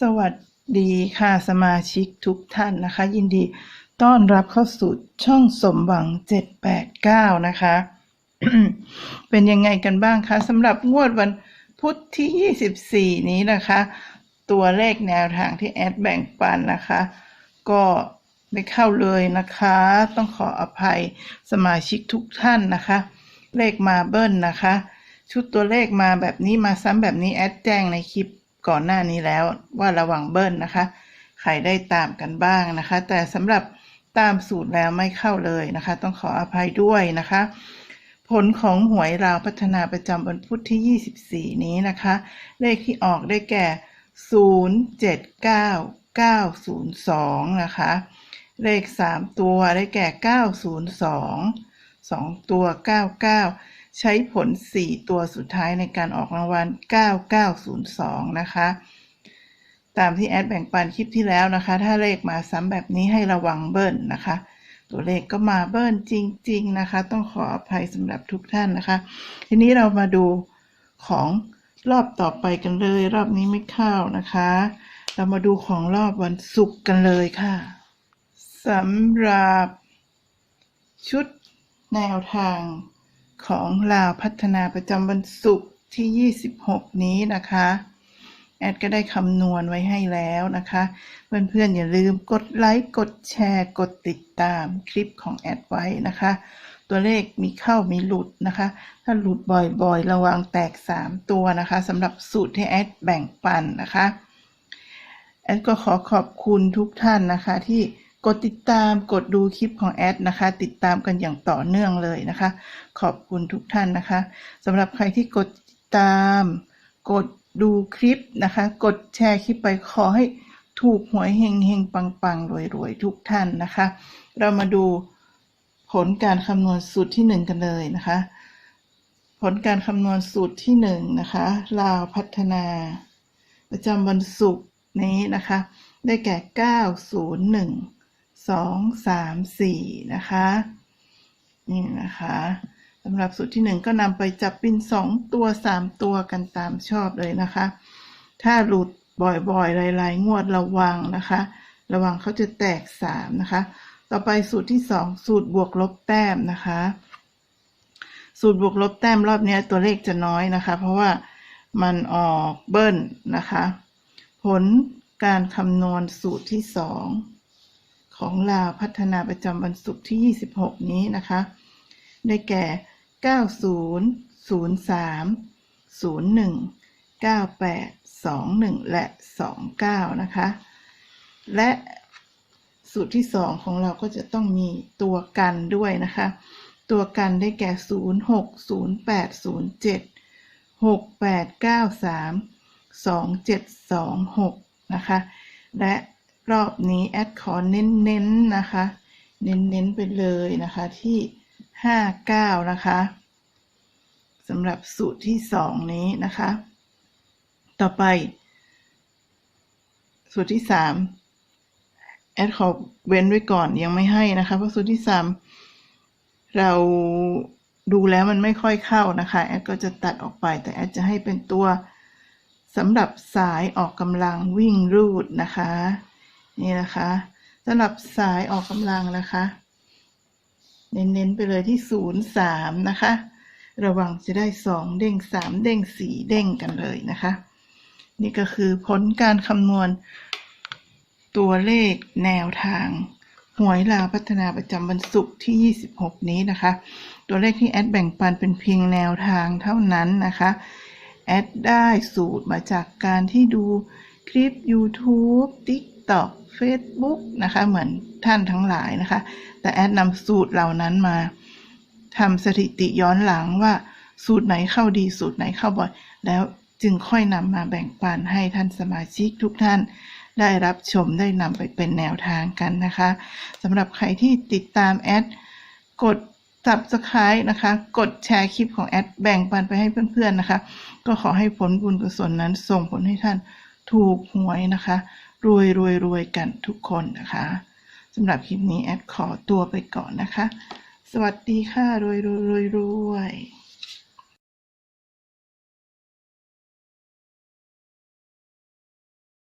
สวัสดีค่ะสมาชิกทุกท่านนะคะ ยินดีต้อนรับเข้าสู่ช่องสมหวัง 789 นะคะ เป็นยังไงกันบ้างคะสำหรับงวดวันพุธที่ 24 นี้นะคะ ตัวเลขแนวทางที่แอดแบ่งปันนะคะ ก็ไม่เข้าเลยนะคะ ต้องขออภัยสมาชิกทุกท่านนะคะ เลขมาเบิ้ลนะคะ ชุดตัวเลขมาแบบนี้มาซ้ำแบบนี้แอดแจ้งในคลิป ก่อนหน้านี้แล้วว่าระวังเบิ้ลนะคะใครได้ตามกันบ้างนะคะ แต่สำหรับตามสูตรแล้วไม่เข้าเลยนะคะ ต้องขออภัยด้วยนะคะ ผลของหวยราวพัฒนาประจำวันพุธที่ 24 นี้นะคะ เลขที่ออกได้แก่ 079902 นะคะ เลข 3 ตัวได้แก่ 902 2 ตัว 99 ใช้ผล 4 ตัวสุดท้ายในการออกรางวัล 9902 นะคะ ตามที่แอดแบ่งปันคลิปที่แล้วนะคะ ถ้าเลขมาซ้ำแบบนี้ให้ระวังเบิ้ลนะคะ ตัวเลขก็มาเบิ้ลจริง ๆ นะคะ ต้องขออภัยสำหรับทุกท่านนะคะ ทีนี้เรามาดูของรอบต่อไปกันเลย รอบนี้ไม่เข้านะคะ เรามาดูของรอบวันศุกร์กันเลยค่ะสำหรับชุดแนวทาง ของลาวพัฒนาประจำวันศุกร์ที่ 26 นี้นะคะ แอดก็ได้คำนวณไว้ให้แล้วนะคะ เพื่อนๆ อย่าลืมกดไลค์กดแชร์กดติดตามคลิปของแอดไว้นะคะ ตัวเลขมีเข้ามีหลุดนะคะ ถ้าหลุดบ่อยๆ ระวังแตก 3 ตัวนะคะสำหรับสูตรที่แอดแบ่งปันนะคะ แอดก็ขอขอบคุณทุกท่านนะคะที่ กดติดตามกดดูคลิปของแอดนะคะ ติดตามกันอย่างต่อเนื่องเลยนะคะ ขอบคุณทุกท่านนะคะสำหรับใครที่กดติดตาม กดดูคลิปนะคะ กดแชร์คลิปไปขอให้ถูกหวยเฮงเฮงปังปังรวยรวยทุกท่านนะคะ เรามาดูผลการคำนวณสูตรที่หนึ่งกันเลยนะคะ ผลการคำนวณสูตรที่หนึ่งนะคะลาวพัฒนา ประจำวันศุกร์นี้นะคะ ได้แก่เก้าศูนย์หนึ่ง สองสามสี่นะคะนี่นะคะสำหรับสูตรที่หนึ่งก็นำไปจับเป็นสองตัวสามตัวกันตามชอบเลยนะคะ ถ้าหลุดบ่อยๆหลายๆ งวดระวังนะคะ ระวังเขาจะแตกสามนะคะ ต่อไปสูตรที่สองสูตรบวกลบแต้มนะคะ สูตรบวกลบแต้มรอบนี้ตัวเลขจะน้อยนะคะ เพราะว่ามันออกเบิ้ลนะคะ ผลการคำนวณสูตรที่สอง ของลาวพัฒนาประจำวันศุกร์ที่ 26 นี้นะคะ ได้แก่ 90 03 01 98 21 และ 29 นะคะ และสูตรที่ 2 ของเราก็จะต้องมีตัวกันด้วยนะคะ ตัวกันได้แก่ 06 08 07 6893 2726 นะคะ และ รอบนี้แอดขอเน้นๆนะคะ เน้นๆไปเลยนะคะที่ 59 นะคะสำหรับสูตรที่ 2 นี้นะคะ ต่อไป สูตรที่ 3 แอดขอเว้นไว้ก่อนยังไม่ให้นะคะ เพราะสูตรที่ 3 เราดูแล้วมันไม่ค่อยเข้านะคะ แอดก็จะตัดออกไป แต่แอดจะให้เป็นตัวสำหรับสายออกกำลังวิ่งรูดนะคะ นี่นะคะสำหรับสายออกกำลังนะคะ เน้นๆไปเลยที่ศูนย์สามนะคะ ระวังจะได้สองเด้งสามเด้งสี่เด้งกันเลยนะคะ นี่ก็คือผลการคำนวณตัวเลขแนวทางหวยลาพัฒนาประจำวันศุกร์ที่ 26 นี้นะคะ ตัวเลขที่แอดแบ่งปันเป็นเพียงแนวทางเท่านั้นนะคะ แอดได้สูตรมาจากการที่ดูคลิป YouTube TikTok Facebook นะคะ เหมือนท่านทั้งหลายนะคะ แต่แอดนำสูตรเหล่านั้นมาทำสถิติย้อนหลังว่าสูตรไหนเข้าดีสูตรไหนเข้าบ่อย แล้วจึงค่อยนำมาแบ่งปันให้ท่านสมาชิกทุกท่านได้รับชมได้นำไปเป็นแนวทางกันนะคะสำหรับใครที่ติดตามแอดกด subscribe นะคะ กดแชร์คลิปของแอดแบ่งปันไปให้เพื่อนๆนะคะ ก็ขอให้ผลบุญกุศลนั้นส่งผลให้ท่านถูกหวยนะคะ รวยรวยรวยกันทุกคนนะคะสำหรับคลิปนี้แอดขอตัวไปก่อนนะคะ สวัสดีค่ะ รวยรวยรวยรวย